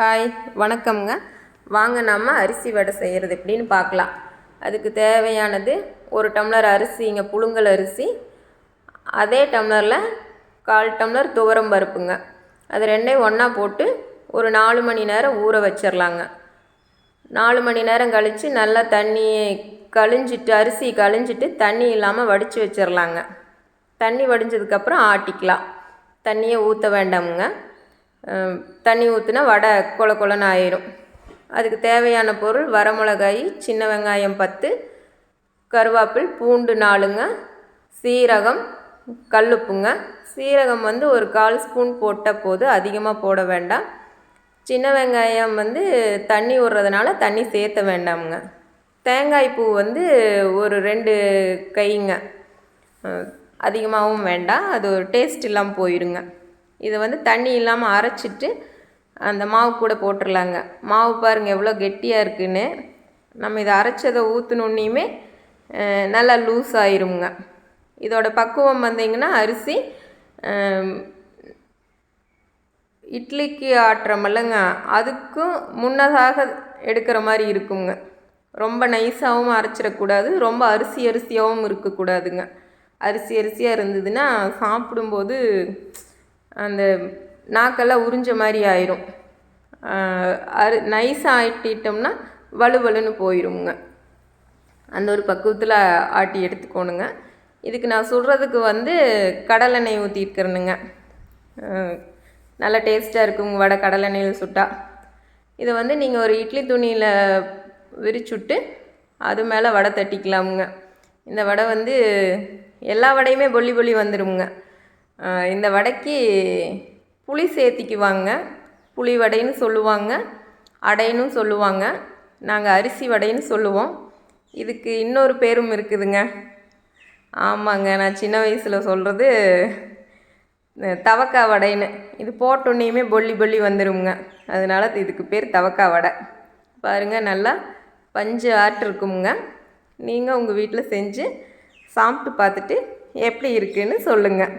Hi வணக்கம்ங்க. வாங்க நம்ம அரிசி வடை செய்கிறது எப்படின்னு பார்க்கலாம். அதுக்கு தேவையானது ஒரு டம்ளர் அரிசிங்க புழுங்கல் அரிசி அதே டம்ளரில் கால் டம்ளர் துவரம் பருப்புங்க. அது ரெண்டையும் ஒன்றா போட்டு ஒரு நாலு மணி நேரம் ஊற வச்சிடலாங்க நாலு மணி நேரம் கழித்து நல்லா தண்ணி கழிஞ்சிட்டு அரிசி கழிஞ்சிட்டு தண்ணி இல்லாமல் வடித்து வச்சிடலாங்க தண்ணி வடிஞ்சதுக்கப்புறம் ஆட்டிக்கலாம். தண்ணியை ஊற்ற வேண்டாமுங்க. தண்ணி ஊற்றினா வடை கொல கொலன்னு ஆயிரும். அதுக்கு தேவையான பொருள் வரமிளகாய் சின்ன வெங்காயம் பத்து கருவேப்பில் பூண்டு நாலுங்க சீரகம் கல்லுப்புங்க. சீரகம் வந்து ஒரு கால் ஸ்பூன் போட்டால் போதும் அதிகமாக போட வேண்டாம். சின்ன வெங்காயம் வந்து தண்ணி விட்றதுனால தண்ணி சேர்த்த வேண்டாமுங்க. தேங்காய் பூ வந்து ஒரு ரெண்டு கைங்க. அதிகமாகவும் வேண்டாம். அது ஒரு டேஸ்ட் இல்லாமல் போயிடுங்க இதை வந்து தண்ணி இல்லாமல் அரைச்சிட்டு அந்த மாவு கூட போட்டுடலாங்க மாவு பாருங்கள் எவ்வளோ கெட்டியாக இருக்குன்னு. நம்ம இதை அரைச்சதை ஊற்றினோன்னையுமே நல்லா லூஸ் ஆயிருங்க இதோட பக்குவம் வந்தீங்கன்னா அரிசி இட்லிக்கு ஆட்டுறமல்லங்க அதுக்கும் முன்னதாக எடுக்கிற மாதிரி இருக்குங்க. ரொம்ப நைஸாகவும் அரைச்சிடக்கூடாது ரொம்ப அரிசி அரிசியாகவும் இருக்கக்கூடாதுங்க. அரிசி அரிசியாக இருந்ததுன்னா சாப்பிடும்போது அந்த நாக்கெல்லாம் உறிஞ்ச மாதிரி ஆயிரும். அது அரு நைஸாக ஆட்டிட்டோம்னா வலுவலுன்னு போயிருங்க. அந்த ஒரு பக்குவத்தில் ஆட்டி எடுத்துக்கோணுங்க. இதுக்கு நான் சுடுறதுக்கு வந்து கடலெண்ணெய் ஊற்றிருக்கிறேனுங்க நல்லா டேஸ்ட்டாக இருக்குங்க வடை கடலெண்ணெயில் சுட்டா. இதை வந்து நீங்கள் ஒரு இட்லி துணியில் விரிச்சுட்டு அது மேலே வடை தட்டிக்கலாமுங்க. இந்த வடை வந்து எல்லா வடையுமே பொல்லி பொல்லி வந்துடுங்க இந்த வடைக்கு புளி சேர்த்திக்குவாங்க. புளி வடைன்னு சொல்லுவாங்க. அடைன்னு சொல்லுவாங்க. நாங்கள் அரிசி வடைன்னு சொல்லுவோம். இதுக்கு இன்னொரு பேரும் இருக்குதுங்க. ஆமாங்க நான் சின்ன வயசில் சொல்கிறது தவக்கா வடைன்னு. இது போட்டோன்னையுமே பொல்லி பொல்லி வந்துடுங்க அதனால இதுக்கு பேர் தவக்கா வடை. பாருங்கள் நல்லா பஞ்சு ஆட்டிருக்குங்க நீங்கள் உங்கள் வீட்டில் செஞ்சு சாப்பிட்டு பார்த்துட்டு எப்படி இருக்குன்னு சொல்லுங்கள்